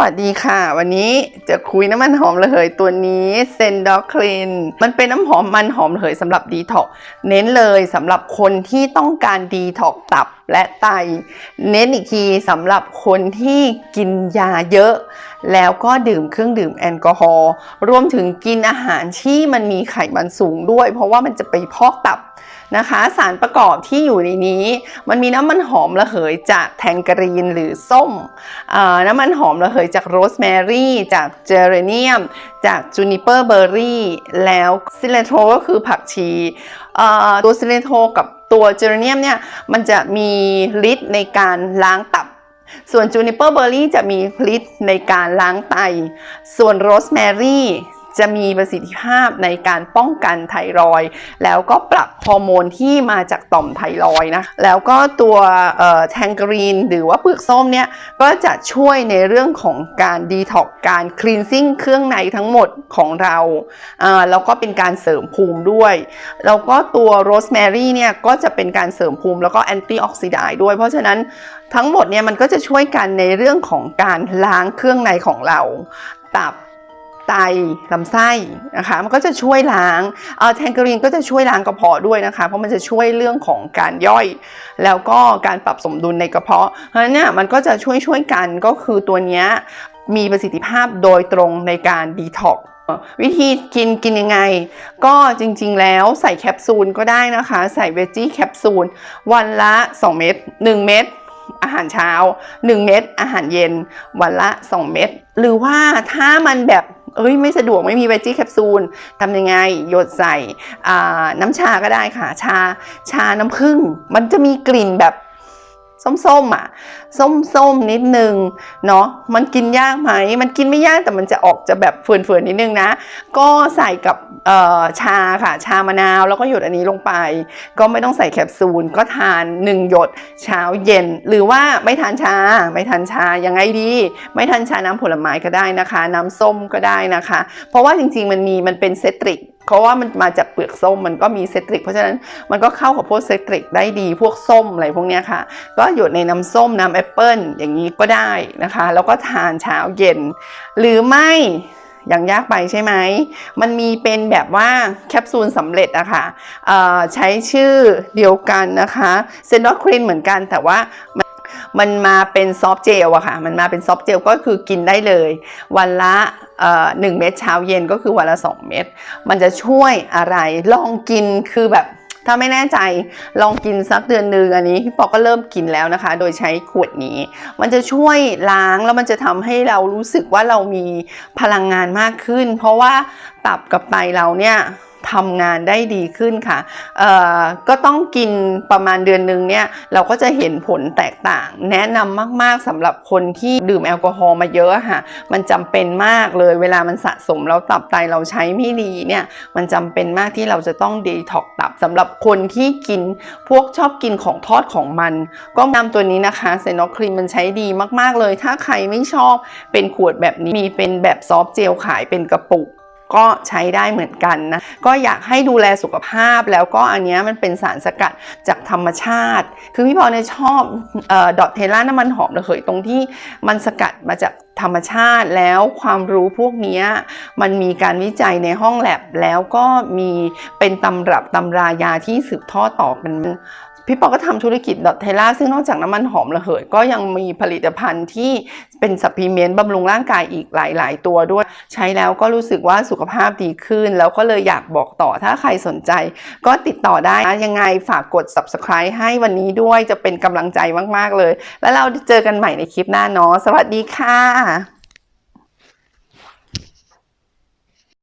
วัสดีค่ะ วันนี้จะคุยน้ำมันหอมระเหยตัวนี้เซนดอคลีนมันเป็นน้ำหอมมันหอมระเหยสำหรับดีท็อกเน้นเลยสำหรับคนที่ต้องการดีท็อกตับและไต เน้นอีกทีสำหรับคนที่กินยาเยอะ แล้วก็ดื่มเครื่องดื่มแอลกอฮอล์รวมถึงกินอาหารที่มันมีไขมันสูงด้วย เพราะว่ามันจะไปพอกตับ นะคะ สารประกอบที่อยู่ในนี้ มันมีน้ำมันหอมระเหยจากแทงการีนหรือส้ม น้ำมันหอมระเหยจากโรสแมรี่ จากเจเรเนียม จากจูนิเปอร์เบอร์รี่ แล้วซิเลโทก็คือผักชีตัวซิเลโทกับตัวเจเรเนียมเนี่ยมันจะมีฤทธิ์ในการล้างตับส่วนจูนิเปอร์เบอร์รี่จะมีฤทธิ์ในการล้างไต ส่วนโรสแมรี่ จะมีประสิทธิภาพในการป้องกันไทรอยแล้วก็ปรับฮอร์โมนที่มาจากต่อมไทรอยนะแล้วก็ตัวแทงกรีนหรือว่าเปลือกส้มเนี่ยก็จะช่วยในเรื่องของการดีท็อกการคลีนซิ่งเครื่องในทั้งหมดของเราอ่าแล้วก็เป็นการเสริมภูมิด้วยแล้วก็ตัวโรสแมรี่เนี่ยก็จะเป็นการเสริมภูมิแล้วก็แอนตี้ออกซิไดด้วยเพราะฉะนั้นทั้งหมดเนี่ยมันก็จะช่วยกันในเรื่องของการล้างเครื่องในของเรา ตับ ไตลำไส้นะคะมันก็จะช่วยล้างเออแทงกรีนก็จะช่วยล้างกระเพาะด้วยนะคะ เพราะมันจะช่วยเรื่องของการย่อย แล้วก็การปรับสมดุลในกระเพาะเพราะฉะนั้นเนี่ยมันก็จะช่วยช่วยกันก็คือตัวนี้มีประสิทธิภาพโดยตรงในการดีท็อกวิธีกินกินยังไง ก็จริงๆแล้วใส่แคปซูลก็ได้นะคะ ใส่เวจี้แคปซูลวันละ 2 เม็ด1 เม็ดอาหารเช้า 1 เม็ดอาหารเย็น วันละ 2 เม็ดหรือว่าถ้ามันแบบ เอ้ยไม่สะดวกไม่มีเวจี้แคปซูลทำยังไงหยดใส่น้ำชาก็ได้ค่ะ ชาชาน้ำผึ้งมันจะมีกลิ่นแบบ ส้มๆอะ ส้มๆนิดนึงเนาะมันกินยากไหม มันกินไม่ยากแต่มันจะออกจะแบบเฟื่อนๆนิดนึงนะ ก็ใส่กับชาค่ะ ชามะนาวแล้วก็หยดอันนี้ลงไป ก็ไม่ต้องใส่แคปซูล ก็ทาน 1 หยดเช้าเย็น หรือว่าไม่ทานชา ไม่ทานชายังไงดี ไม่ทานชาน้ำผลไม้ก็ได้นะคะ น้ำส้มก็ได้นะคะ เพราะว่าจริงๆมันมีมันเป็นเซตริก เพราะว่ามันมาจากเปลือกส้มมันก็มีเซตริก เพราะฉะนั้นมันก็เข้ากับพวกเซตริกได้ดีพวกส้มอะไรพวกนี้ค่ะ ก็หยดในน้ำส้มน้ำแอปเปิลอย่างนี้ก็ได้นะคะ แล้วก็ทานเช้าเย็น หรือไม่อยังยากไปใช่ไหม มันมีเป็นแบบว่าแคปซูลสำเร็จอะค่ะใช้ชื่อเดียวกันนะคะเซนดอครีนเหมือนกันแต่ว่า มันมาเป็นซอฟเจลอะค่ะ มันมาเป็นซอฟเจลก็คือกินได้เลย วันละหนึ่งเม็ดเช้าเย็นก็คือวันละ2เม็ดมันจะช่วยอะไรลองกินคือแบบถ้าไม่แน่ใจลองกินสักเดือนหนึ่งอันนี้พี่ปอก็เริ่มกินแล้วนะคะ โดยใช้ขวดนี้ มันจะช่วยล้างแล้วมันจะทำให้เรารู้สึกว่าเรามีพลังงานมากขึ้น เพราะว่าตับกับไตเราเนี่ย ทำงานได้ดีขึ้นค่ะก็ต้องกินประมาณเดือนหนึ่งเนี่ยเราก็จะเห็นผลแตกต่าง แนะนำมากๆสำหรับคนที่ดื่มแอลกอฮอล์มาเยอะค่ะ มันจำเป็นมากเลย เวลามันสะสมแล้วตับไตเราใช้ไม่ดีเนี่ยมันจำเป็นมากที่เราจะต้องดีท็อกตับสำหรับคนที่กินพวกชอบกินของทอดของมัน ก็นำตัวนี้นะคะเซนอครีมมันใช้ดีมากๆเลย ถ้าใครไม่ชอบเป็นขวดแบบนี้มีเป็นแบบซอฟต์เจลขายเป็นกระปุก ก็ใช้ได้เหมือนกันนะ ก็อยากให้ดูแลสุขภาพแล้วก็อันนี้มันเป็นสารสกัดจากธรรมชาติ คือพี่พอเนี่ยชอบดอทเทล่าน้ำมันหอมระเหยตรงที่มันสกัดมาจากธรรมชาติแล้วความรู้พวกนี้มันมีการวิจัยในห้องแลบแล้วก็มีเป็นตำรับตำรายาที่สืบทอดต่อกัน พี่ปอก็ทำธุรกิจดอทเทล่าซึ่งนอกจากน้ำมันหอมระเหยก็ยังมีผลิตภัณฑ์ที่เป็นสัพพิเมนต์บำรุงร่างกายอีกหลาย ๆ ตัวด้วย ใช้แล้วก็รู้สึกว่าสุขภาพดีขึ้น แล้วก็เลยอยากบอกต่อถ้าใครสนใจ ก็ติดต่อได้นะยังไงฝากกด subscribe ให้วันนี้ด้วยจะเป็นกำลังใจมาก ๆ เลย แล้วเราเจอกันใหม่ในคลิปหน้าเนาะสวัสดีค่ะ